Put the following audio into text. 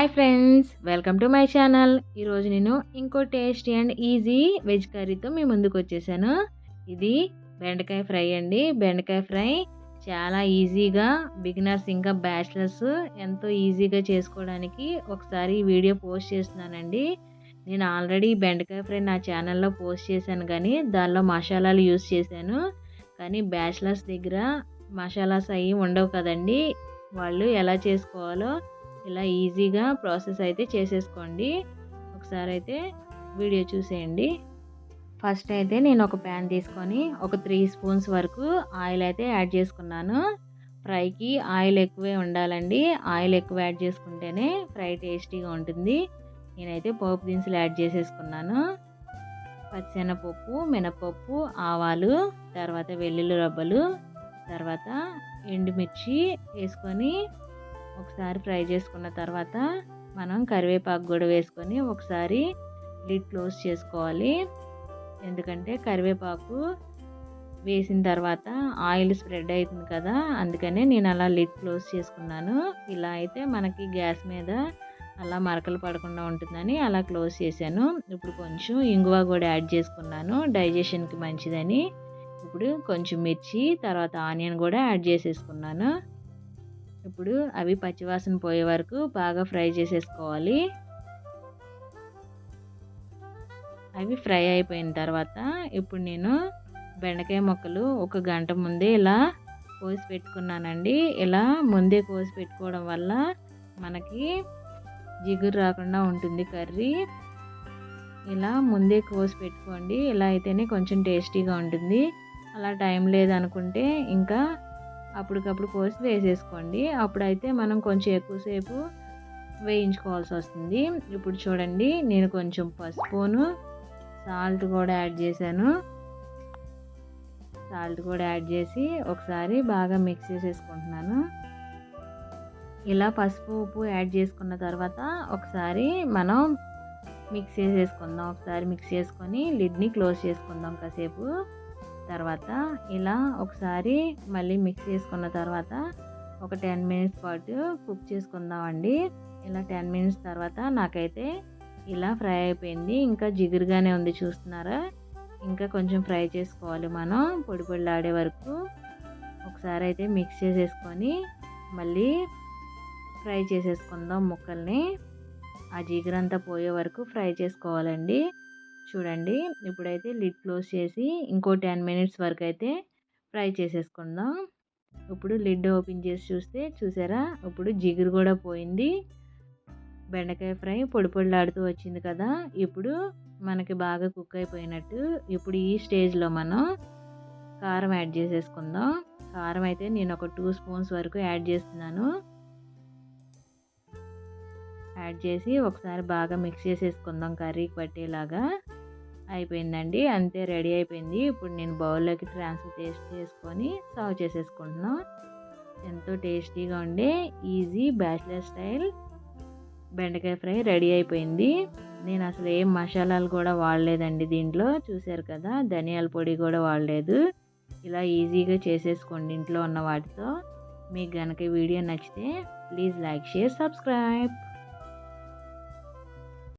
Hi friends welcome to my channel. ఈరోజు నేను ఇంకో టేస్టీ అండ్ ఈజీ వెజ్ కర్రీతో మీ ముందుకు వచ్చేసాను. ఇది బెండకాయ ఫ్రై అండి. బెండకాయ ఫ్రై చాలా ఈజీగా బిగినర్స్ ఇంకా బ్యాచిలర్స్ ఎంతో ఈజీగా చేసుకోవడానికి ఒకసారి వీడియో పోస్ట్ చేస్తున్నానండి. నేను ఆల్రెడీ బెండకాయ ఫ్రై నా ఛానల్లో పోస్ట్ చేశాను కానీ దానిలో మసాలాలు యూస్ చేశాను. కానీ బ్యాచిలర్స్ దగ్గర మసాలాస్ అవి ఉండవు కదండి. వాళ్ళు ఎలా చేసుకోవాలో ఇలా ఈజీగా ప్రాసెస్ అయితే చేసేసుకోండి. ఒకసారి అయితే వీడియో చూసేయండి. ఫస్ట్ అయితే నేను ఒక ప్యాన్ తీసుకొని ఒక త్రీ స్పూన్స్ వరకు ఆయిల్ అయితే యాడ్ చేసుకున్నాను. ఫ్రైకి ఆయిల్ ఎక్కువే ఉండాలండి. ఆయిల్ ఎక్కువ యాడ్ చేసుకుంటేనే ఫ్రై టేస్టీగా ఉంటుంది. నేనైతే పోపు దినుసులు యాడ్ చేసేసుకున్నాను. పచ్చెనపప్పు మినపప్పు ఆవాలు తర్వాత వెల్లుల్లి రబ్బలు తర్వాత ఎండుమిర్చి వేసుకొని ఒకసారి ఫ్రై చేసుకున్న తర్వాత మనం కరివేపాకు కూడా వేసుకొని ఒకసారి లిడ్ క్లోజ్ చేసుకోవాలి. ఎందుకంటే కరివేపాకు వేసిన తర్వాత ఆయిల్ స్ప్రెడ్ అవుతుంది కదా అందుకనే నేను అలా లిడ్ క్లోజ్ చేసుకున్నాను. ఇలా అయితే మనకి గ్యాస్ మీద అలా మరకలు పడకుండా ఉంటుందని అలా క్లోజ్ చేశాను. ఇప్పుడు కొంచెం ఇంగువ కూడా యాడ్ చేసుకున్నాను డైజెషన్కి మంచిదని. ఇప్పుడు కొంచెం మిర్చి తర్వాత ఆనియన్ కూడా యాడ్ చేసేసుకున్నాను. ఇప్పుడు అవి పచ్చివాసన పోయే వరకు బాగా ఫ్రై చేసేసుకోవాలి. అవి ఫ్రై అయిపోయిన తర్వాత ఇప్పుడు నేను బెండకాయ ముక్కలు ఒక గంట ముందే ఇలా కోసి పెట్టుకున్నానండి. ఇలా ముందే కోసి పెట్టుకోవడం వల్ల మనకి జిగురు రాకుండా ఉంటుంది కర్రీ. ఇలా ముందే కోసి పెట్టుకోండి. ఇలా అయితేనే కొంచెం టేస్టీగా ఉంటుంది. అలా టైం లేదనుకుంటే ఇంకా అప్పటికప్పుడు కోసి వేసేసుకోండి. అప్పుడైతే మనం కొంచెం ఎక్కువసేపు వేయించుకోవాల్సి వస్తుంది. ఇప్పుడు చూడండి నేను కొంచెం పసుపును సాల్ట్ కూడా యాడ్ చేశాను. సాల్ట్ కూడా యాడ్ చేసి ఒకసారి బాగా మిక్స్ చేసేసుకుంటున్నాను. ఇలా పసుపు ఉప్పు యాడ్ చేసుకున్న తర్వాత ఒకసారి మనం మిక్స్ చేసేసుకుందాం. ఒకసారి మిక్స్ చేసుకొని లిడ్ని క్లోజ్ చేసుకుందాం కాసేపు. తర్వాత ఇలా ఒకసారి మళ్ళీ మిక్స్ చేసుకున్న తర్వాత ఒక టెన్ మినిట్స్ పాటు కుక్ చేసుకుందామండి. ఇలా టెన్ మినిట్స్ తర్వాత నాకైతే ఇలా ఫ్రై అయిపోయింది. ఇంకా జిగురుగానే ఉంది చూస్తున్నారా? ఇంకా కొంచెం ఫ్రై చేసుకోవాలి మనం. పొడి పొడిలాడే వరకు ఒకసారి అయితే మిక్స్ చేసేసుకొని మళ్ళీ ఫ్రై చేసేసుకుందాం ముక్కల్ని. ఆ జిగురంతా పోయే వరకు ఫ్రై చేసుకోవాలండి. చూడండి. ఇప్పుడైతే లిడ్ క్లోజ్ చేసి ఇంకో టెన్ మినిట్స్ వరకు అయితే ఫ్రై చేసేసుకుందాం. ఇప్పుడు లిడ్ ఓపెన్ చేసి చూస్తే చూసారా? ఇప్పుడు జిగురు కూడా పోయింది. బెండకాయ ఫ్రై పొడి పొడిలాడుతూ వచ్చింది కదా! ఇప్పుడు మనకి బాగా కుక్ అయిపోయినట్టు ఇప్పుడు ఈ స్టేజ్లో మనం కారం యాడ్ చేసేసుకుందాం. కారం అయితే నేను ఒక టూ స్పూన్స్ వరకు యాడ్ చేస్తున్నాను. యాడ్ చేసి ఒకసారి బాగా మిక్స్ చేసేసుకుందాం కర్రీకి పట్టేలాగా. అయిపోయిందండి. అంతే రెడీ అయిపోయింది. ఇప్పుడు నేను బౌల్లోకి ట్రాన్స్ఫర్ చేసి చేసుకొని సర్వ్ చేసేసుకుంటున్నాను ఎంతో టేస్టీగా ఉండే ఈజీ బ్యాచిలర్ స్టైల్ బెండకాయ ఫ్రై రెడీ అయిపోయింది. నేను అసలు ఏం మసాలాలు కూడా వాడలేదండి దీంట్లో. చూశారు కదా ధనియాల పొడి కూడా వాడలేదు. ఇలా ఈజీగా చేసేసుకోండి ఇంట్లో ఉన్న వాటితో. మీకు కనుక వీడియో నచ్చితే ప్లీజ్ లైక్ షేర్ సబ్స్క్రైబ్.